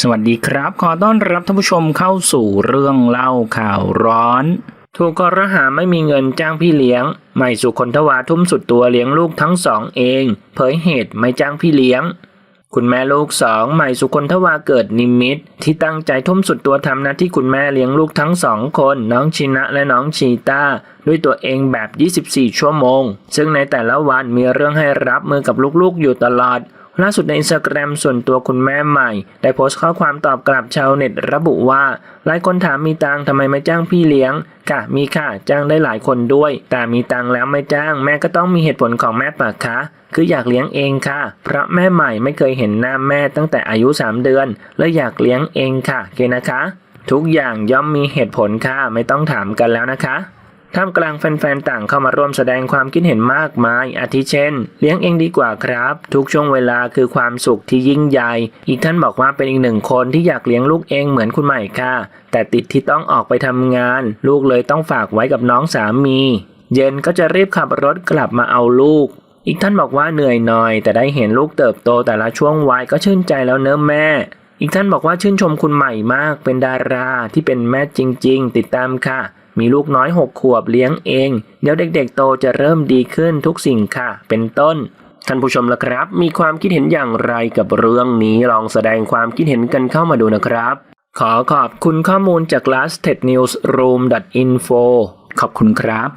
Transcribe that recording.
สวัสดีครับ ขอต้อนรับท่านผู้ชมเข้าสู่เรื่องเล่าข่าวร้อน ถูกกระหาไม่มีเงินจ้างพี่เลี้ยง ไม่สุคนทวาทุ่มสุดตัวเลี้ยงลูกทั้งสองเอง เผยเหตุไม่จ้างพี่เลี้ยง คุณแม่ลูกสองใหม่สุคนทวาเกิดนิมิต ที่ตั้งใจทุ่มสุดตัวทำหน้าที่คุณแม่เลี้ยงลูกทั้งสองคน น้องชินะและน้องชีตาด้วยตัวเองแบบ 24 ชั่วโมง ซึ่งในแต่ละวันมีเรื่องให้รับมือกับลูกๆอยู่ตลอด ล่าสุดในอินสตาแกรมส่วนตัวคุณแม่ใหม่ ได้โพสต์ข้อความตอบกลับชาวเน็ตระบุว่า หลายคนถามมีตังทำไมไม่จ้างพี่เลี้ยง ค่ะ มีค่ะ จ้างได้หลายคนด้วย แต่มีตังแล้วไม่จ้าง แม่ก็ต้องมีเหตุผลของแม่ปะคะคืออยากเลี้ยงเองค่ะ เพราะแม่ใหม่ไม่เคยเห็นหน้าแม่ตั้งแต่อายุ 3 เดือนเลยอยากเลี้ยงเองค่ะเคนะคะ ทุกอย่างย่อมมีเหตุผลค่ะ ไม่ต้องถามกันแล้วนะคะ ท่ามกลางแฟนๆต่างเข้ามาร่วมแสดงความคิดเห็นมากมาย อาทิเช่น เลี้ยงเองดีกว่าครับ ทุกช่วงเวลาคือความสุขที่ยิ่งใหญ่ อีกท่านบอกว่าเป็นอีกหนึ่งคนที่อยากเลี้ยงลูกเองเหมือนคุณใหม่ค่ะ แต่ติดที่ต้องออกไปทำงาน ลูกเลยต้องฝากไว้กับน้องสามี เย็นก็จะรีบขับรถกลับมาเอาลูกอีกท่านบอกว่าเหนื่อยหน่อย แต่ได้เห็นลูกเติบโตแต่ละช่วงวัยก็ชื่นใจแล้วเนอะแม่ อีกท่านบอกว่าชื่นชมคุณใหม่มากเป็นดาราที่เป็นแม่จริง ๆ ติดตามค่ะ มีลูกน้อยหกขวบเลี้ยงเอง เดี๋ยวเด็กๆโตจะเริ่มดีขึ้นทุกสิ่งค่ะ เป็นต้น ท่านผู้ชมละครับ มีความคิดเห็นอย่างไรกับเรื่องนี้ลองแสดงความคิดเห็นกันเข้ามาดูนะครับ ขอขอบคุณข้อมูลจาก last tech news room info ขอบคุณครับ